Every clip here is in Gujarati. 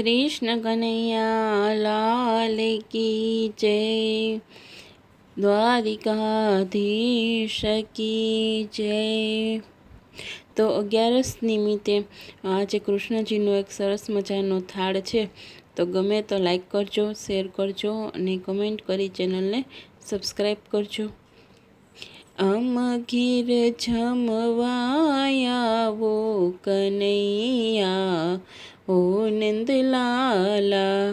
કૃષ્ણ કનૈયા લાલ કી જય. દ્વારિકાધીશ કી જય. તો અગિયારસ નિમિત્તે આજે કૃષ્ણજીનો એક સરસ મજાનો થાળ છે. તો ગમે તો લાઈક કરજો શેર કરજો અને કમેન્ટ કરી ચેનલને સબસ્ક્રાઈબ કરજો. અમ ઘીર જમવાયાવો કનૈયા ઓ નંદલાલા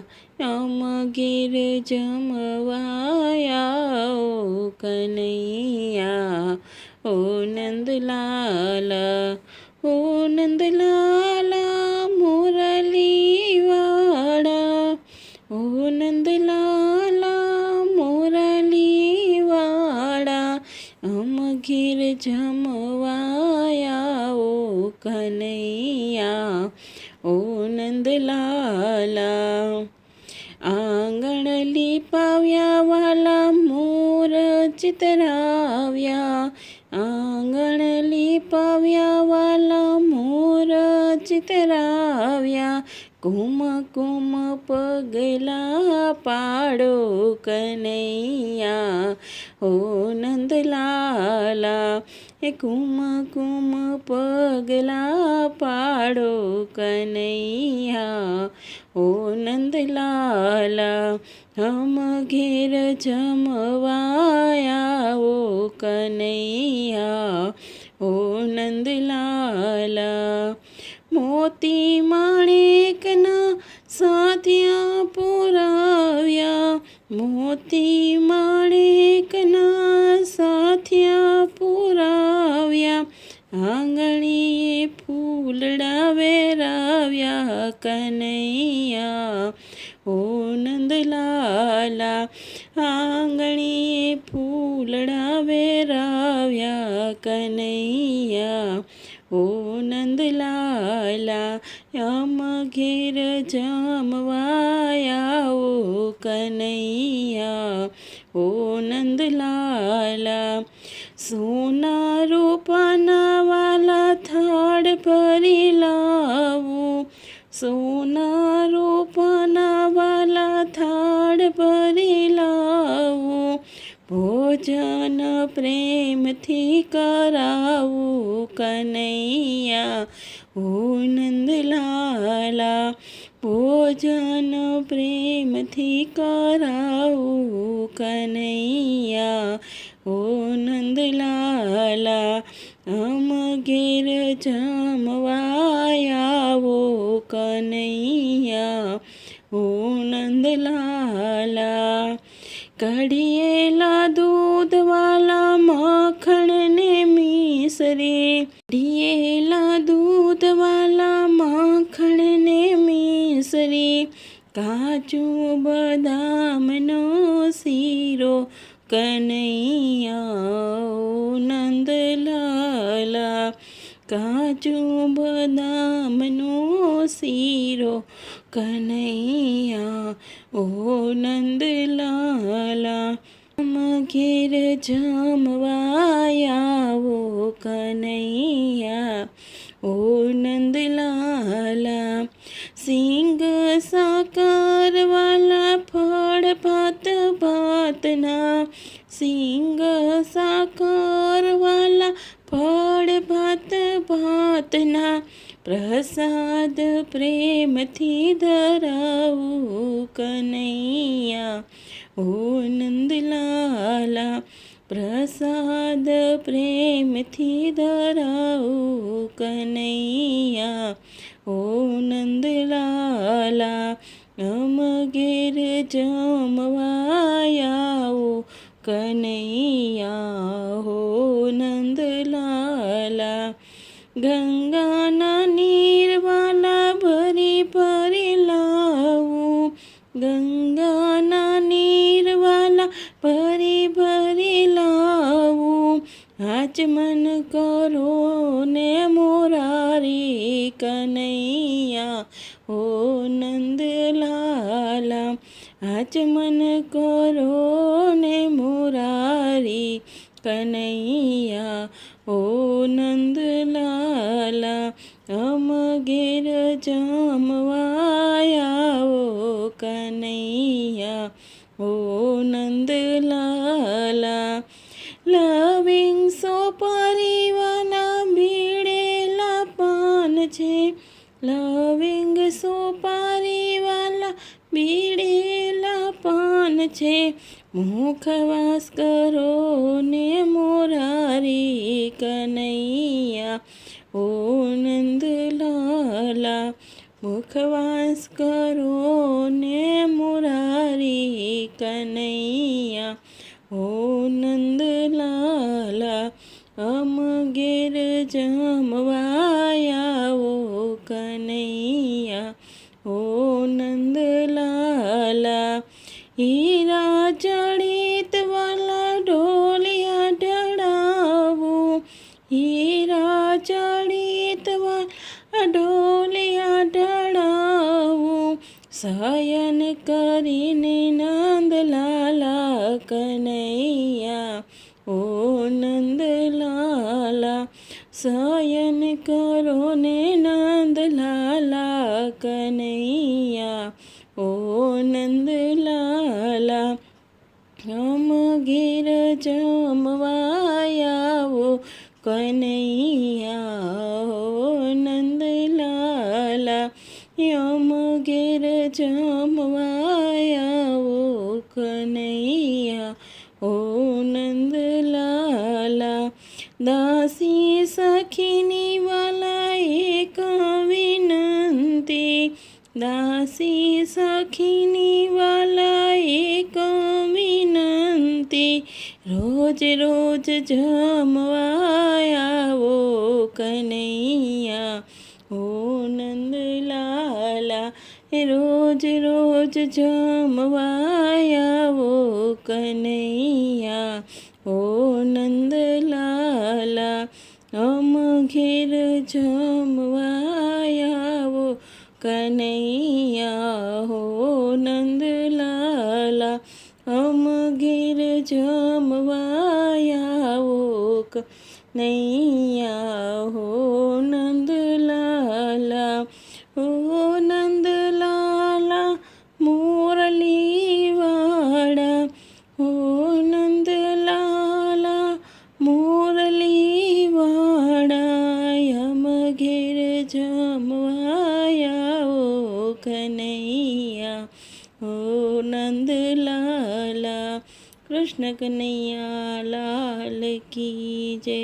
અમ ઘીર જમવાયા ઓ કનૈયા ઓ નંદલાલા ઓ નંદલાલા નંદલાલા આંગણ લીપાવ્યા વાલા મોર ચિતરાવ્યા આંગણ લીપાવ્યા વાલા મોર ચિતરાવ્યા કુમ કુમ પગલા પાડો કનૈયા ઓ નંદલાલા એ કુમ કુમ પગલા પાડો કનૈયા, ઓ નંદલાલા, હમ ઘેર જમવાયા, ઓ કનૈયા, ઓ નંદલાલા. મોતી માણેકના સાધ્યા પુરાવ્યા, મોતી માણેકના વેરાવ્યા કનૈયા, ઓ નંદલાલા, આંગણીએ ફૂલડા વેરાવ્યા કનૈયા, ઓ નંદલાલા, યમ ઘેર જમવાયા, ઓ કનૈયા, ઓ નંદલાલા, સોના રૂપાના વાલા થાળ ભરી લાવું સોના રોપના વાલા થાળ ભરી લાવું, ભોજન પ્રેમથી કરાવું કનૈયા, ઓ નંદલાલા, ભોજન પ્રેમથી કરાવું કનૈયા, ઓ નંદલાલા અમ ઘેર જમવાયાવો કનૈયા ઓ નંદલાલા કઢિયેલા દૂધવાલા માખણ ને મિસરી કઢિયેલા દૂધવાલા માખણ ને મિસરી કાજુ બદામનો શીરો કનૈયા નંદલાલા કાચું બદામનો શીરો કનૈયા ઓ નંદલાલા ઘેર જમવાયા ઓ કનૈયા ઓ નંદલાલા સિંગ સાકાર વાલા ફળ ભાત ભાતના સિંગ સાકાર વાલા ફળ ભાત ભાતના પ્રસાદ પ્રેમથી ધરાવું કનૈયા. ઓ નંદલાલા પ્રસાદ પ્રેમથી ધરાવું કનૈયા. ઓ નંદલાલા અમ ઘેર જમવાયા ઓ કનૈયા હો નંદલાલા ગંગાના કનૈયા હો નંદલાલા આચમન કરો ને મોરારી કનૈયા ઓ નંદલાલા અમ ઘેર જમવાયા ઓ કનૈયા ઓ નંદલાલા લા છે. લવિંગ સોપારીવાલા બીડેલા પાન છે. મુખવાસ કરો ને મોરારી કનૈયા. ઓ નંદલાલા મુખવાસ કરો ઢોલિયા ઢળાવું સયન કરીને નંદલાલા કનૈયા, ઓ નંદલાલા સયન કરો ને નંદલાલા કનૈયા, ઓ નંદલાલા હમ ઘેર જમવાયાઓ કનૈયા. યમ ઘેર જમવાયાવો કનૈયા, ઓ નંદલાલા. દાસી સખીની વાલા એક વિનંતી દાસી સખીની વાલા એક વિનંતી રોજ રોજ જમવાયાવો કનૈયા રોજ રોજ જમવાયાવો કનૈયા, ઓ નંદલાલા, અમ ઘેર જમવાયાવો કનૈયા, હો નંદલાલા, અમ ઘેર જમવાયાવો કનૈયા, હો કનૈયા હો નંદલાલા કૃષ્ણ કનૈયા લાલ કી જય